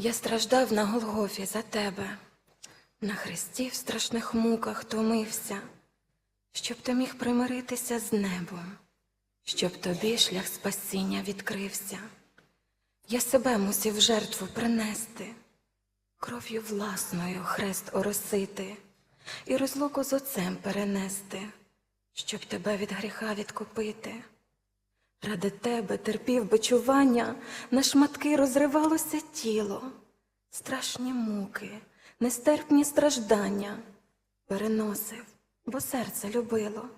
Я страждав на Голгофі за тебе, на хресті в страшних муках томився, щоб ти міг примиритися з небом, щоб тобі шлях спасіння відкрився. Я себе мусив в жертву принести, кров'ю власною хрест оросити і розлуку з отцем перенести, щоб тебе від гріха відкупити. Ради тебе терпів бичування, на шматки розривалося тіло, страшні муки, нестерпні страждання переносив, бо серце любило.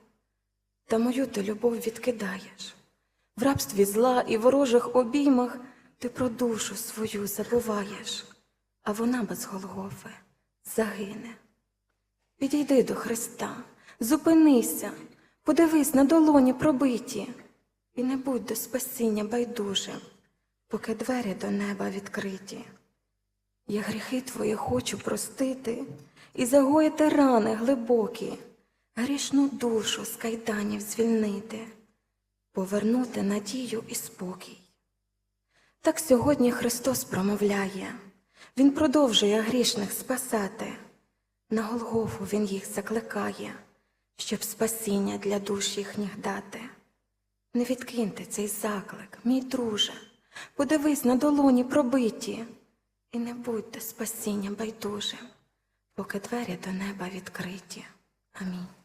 Та мою ти любов відкидаєш. В рабстві зла і ворожих обіймах ти про душу свою забуваєш, а вона без Голгофи загине. Підійди до Христа, зупинися, подивись на долоні пробиті, і не будь до спасіння байдужим, поки двері до неба відкриті. Я гріхи твої хочу простити і загоїти рани глибокі, грішну душу з кайданів звільнити, повернути надію і спокій. Так сьогодні Христос промовляє, Він продовжує грішних спасати. На Голгофу Він їх закликає, щоб спасіння для душ їхніх дати. Не відкиньте цей заклик, мій друже, подивись на долоні пробиті, і не будьте спасіння байдужим, поки двері до неба відкриті. Амінь.